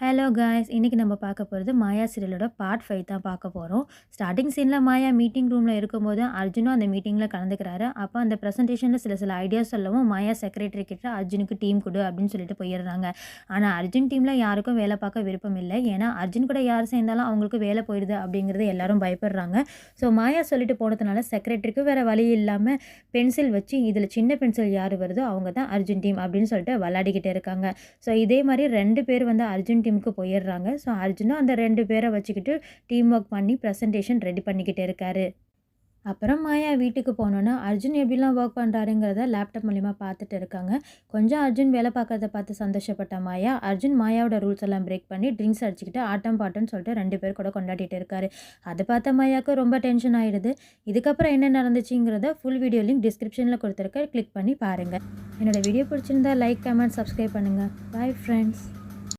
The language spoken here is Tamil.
ஹலோ காய்ஸ் இன்றைக்கி நம்ம பார்க்க போகிறது மாயா சீரியலோட பார்ட் ஃபைவ் தான் பார்க்க போகிறோம் ஸ்டார்டிங் சீனில் மாயா மீட்டிங் ரூமில் இருக்கும்போது அர்ஜுனும் அந்த மீட்டிங்கில் கலந்துக்கிறாரு. அப்போ அந்த ப்ரெசன்டேஷனில் சில சில ஐடியாஸ் சொல்லவும் மாயா செக்ரட்டரி கிட்ட அர்ஜுனுக்கு டீம் கொடு அப்படின்னு சொல்லிட்டு போயிடுறாங்க. ஆனால் அர்ஜுன் டீமில் யாருக்கும் வேலை பார்க்க விருப்பம் இல்லை. ஏன்னா அர்ஜுன் கூட யார் சேர்ந்தாலும் அவங்களுக்கு வேலை போயிடுது அப்படிங்கிறது எல்லாரும் பயப்படுறாங்க. ஸோ மாயா சொல்லிட்டு போனதுனால செக்ரட்டரிக்கு வேறு வழி இல்லாமல் பென்சில் வச்சு இதில் சின்ன பென்சில் யார் வருதோ அவங்க தான் அர்ஜுன் டீம் அப்படின்னு சொல்லிட்டு விளையாடிக்கிட்டே இருக்காங்க. ஸோ இதே மாதிரி ரெண்டு பேர் வந்து அர்ஜுன் டீமுக்கு போயிடுறாங்க. ஸோ அர்ஜுனும் அந்த ரெண்டு பேரை வச்சுக்கிட்டு டீம் ஒர்க் பண்ணி ப்ரெசன்டேஷன் ரெடி பண்ணிக்கிட்டே இருக்காரு. அப்புறம் மாயா வீட்டுக்கு போனோன்னா அர்ஜுன் எப்படிலாம் ஒர்க் பண்ணுறாருங்கிறத லேப்டாப் மூலிமா பார்த்துட்டு இருக்காங்க. கொஞ்சம் அர்ஜுன் வேலை பார்க்கறத பார்த்து சந்தோஷப்பட்ட மாயா அர்ஜுன் மாயாவோட ரூல்ஸ் எல்லாம் பிரேக் பண்ணி ட்ரிங்க்ஸ் அடிச்சுக்கிட்டு ஆட்டம் பாட்டம்னு சொல்லிட்டு ரெண்டு பேர் கூட கொண்டாடிட்டு இருக்காரு. அதை பார்த்த மாயாவுக்கு ரொம்ப டென்ஷன் ஆகிடுது இதுக்கப்புறம் என்ன நடந்துச்சுங்கிறத ஃபுல் வீடியோ லிங்க் டிஸ்கிரிப்ஷனில் கொடுத்துருக்க கிளிக் பண்ணி பாருங்கள் என்னோட வீடியோ பிடிச்சிருந்தா லைக் கமெண்ட் சப்ஸ்கிரைப் பண்ணுங்கள் பாய் ஃப்ரெண்ட்ஸ்